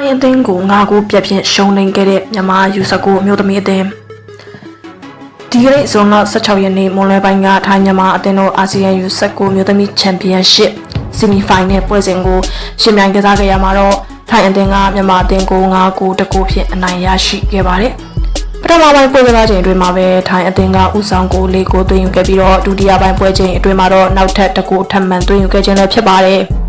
ထိုင်းအသင်းကို၅ခုပြတ်ဖြင့်ရှုံးနိမ့်ခဲ့တဲ့မြန်မာယူဆကိုအမျိုးသမီးအသင်းဒီကနေ့ဇွန်လ16ရက်နေ့မွန်လွဲပိုင်းကထိုင်းမြန်မာအသင်းတို့အာဆီယံယူဆကိုမျိုးသမီးချန်ပီယံရှစ်ဆီမီဖိုင်နယ်ပွဲစဉ်ကိုရှင်ပြိုင်ကစားခဲ့ရမှာတော့ထိုင်းအသင်းကမြန်မာအသင်းကို၅ခုတကူဖြင့်အနိုင်ရရှိခဲ့ပါတယ်ပထမပိုင်းပွဲကစားချိန်အတွင်းမှာပဲထိုင်းအသင်းကဥဆောင်ကို၄ကိုသွင်းယူခဲ့ပြီးတော့ဒုတိယပိုင်းပွဲချိန်အတွင်းမှာတော့နောက်ထပ်တစ်ကူထပ်မံသွင်းယူခဲ့ခြင်းလည်းဖြစ်ပါတယ်။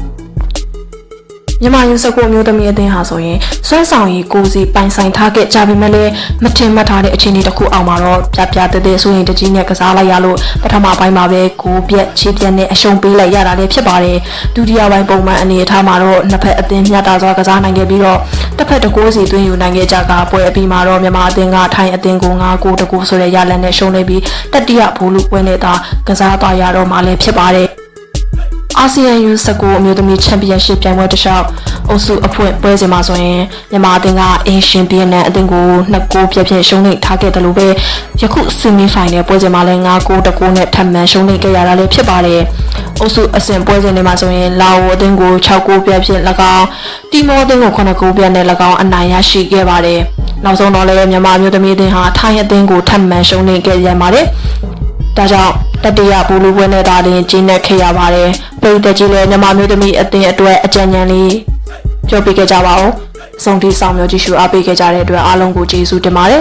မြန်မာယူဆကိုအမျိုးသမီးအသင်းဟာဆိုရင်စွမ်းဆောင်ရည်ကိုစီပိုင်ဆိုင်ထားခဲ့ကြပေမဲ့လည်းမထင်မှတ်ထားတဲ့အခြေအနေတစ်ခုအောင်မှာတော့ပြပြတဲတဲဆိုရင်တကြီးနဲ့ကစားလိုက်ရလို့ပထမပိုင်းမှာပဲကိုပြက်ချီပြက်နဲ့အရှုံးပေးလိုက်ရတာလည်းဖြစ်ပါတယ်။ဒုတိယပိုင်းပုံမှန်အနေအထားမှာတော့နှစ်ဖက်အသင်းမျှတာစွာကစားနိုင်ခဲ့ပြီးတော့တစ်ဖက်တစ်ကိုးစီသွင်းယူနိုင်ခဲ့ကြကပွဲအပြီးမှာတော့မြန်မာအသင်းကထိုင်းအသင်းကို9ကိုတကူဆိုတဲ့ရလဒ်နဲ့ရှုံးနေပြီးတတိယဘူလူပွဲနဲ့သာကစားသွားရတော့မှလည်းဖြစ်ပါတယ်။ အာဆီယံယူ19 အမျိုးသမီးချန်ပီယံရှစ်ပြိုင်ပွဲတစ်လျှောက်အုပ်စုအဖွင့်ပွဲစဉ်မှာဆိုရင်မြန်မာအသင်းကအင်ရှင်ဗီယက်နမ်အသင်းကို2ဂိုးပြည့်ပြည့်ရှုံးနိမ့်ထားခဲ့တယ်လို့ပဲယခုဆီမီဖိုင်နယ်ပွဲစဉ်မှာလည်း9ဂိုးတကူနဲ့ထပ်မံရှုံးနိမ့်ခဲ့ရတာလည်းဖြစ်ပါတယ်။အုပ်စုအဆင့်ပွဲစဉ်တွေမှာဆိုရင်လာအိုအသင်းကို6ဂိုးပြည့်ပြည့်၎င်းတီမောအသင်းကို9ဂိုးပြည့်နဲ့၎င်းအနိုင်ရရှိခဲ့ပါတယ်။နောက်ဆုံးတော့လည်းမြန်မာမျိုးသမီးအသင်းဟာထိုင်းအသင်းကိုထပ်မံရှုံးနိမ့်ခဲ့ရပါတယ်။ဒါကြောင့် တတိယဘူလူပွဲနဲ့သာတင်ကျင်းနေခဲ့ရပါတယ်။ပြည်သက်ကြီးလည်းမြန်မာမျိုးသမီးအသင်းအတွက်အကြံဉာဏ်လေးပြောပြခဲ့ကြပါဦး။အဆုံးထိဆောင်မျိုးကြည့်ရှုအားပေးခဲ့ကြတဲ့အတွက်အားလုံးကိုကျေးဇူးတင်ပါတယ်